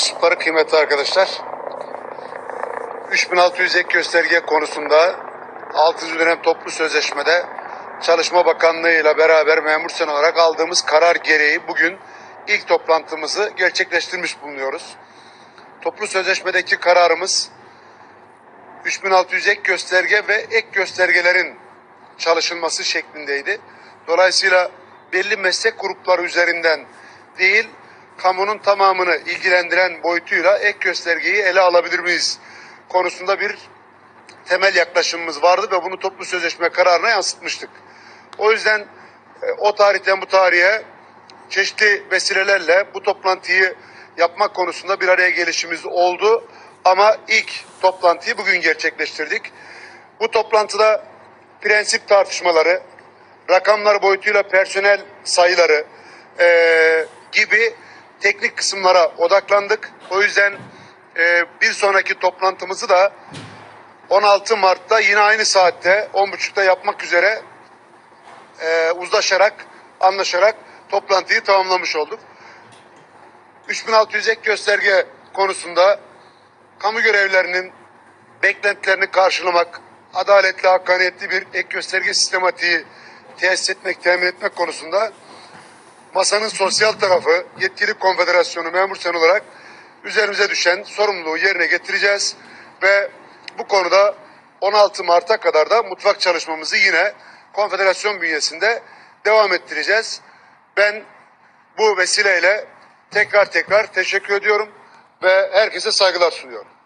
mensupları kıymetli arkadaşlar. 3600 ek gösterge konusunda 6. dönem toplu sözleşmede Çalışma Bakanlığı ile beraber memur sen olarak aldığımız karar gereği bugün ilk toplantımızı gerçekleştirmiş bulunuyoruz. Toplu sözleşmedeki kararımız 3600 ek gösterge ve ek göstergelerin çalışılması şeklindeydi. Dolayısıyla belli meslek grupları üzerinden değil, kamunun tamamını ilgilendiren boyutuyla ek göstergeyi ele alabilir miyiz konusunda bir temel yaklaşımımız vardı ve bunu toplu sözleşme kararına yansıtmıştık. O yüzden e, o tarihten bu tarihe çeşitli vesilelerle bu toplantıyı yapmak konusunda bir araya gelişimiz oldu. Ama ilk toplantıyı bugün gerçekleştirdik. Bu toplantıda prensip tartışmaları, rakamlar boyutuyla personel sayıları eee, gibi teknik kısımlara odaklandık. O yüzden eee, bir sonraki toplantımızı da 16 Mart'ta yine aynı saatte 10.30'da yapmak üzere eee, uzlaşarak, anlaşarak toplantıyı tamamlamış olduk. 3600 ek gösterge konusunda kamu görevlerinin beklentilerini karşılamak, adaletli, hakkaniyetli bir ek gösterge sistematiği tesis etmek, temin etmek konusunda masanın sosyal tarafı, yetkili konfederasyonu, memur sen olarak üzerimize düşen sorumluluğu yerine getireceğiz ve bu konuda 16 Mart'a kadar da mutfak çalışmamızı yine konfederasyon bünyesinde devam ettireceğiz. Ben bu vesileyle tekrar tekrar teşekkür ediyorum ve herkese saygılar sunuyorum.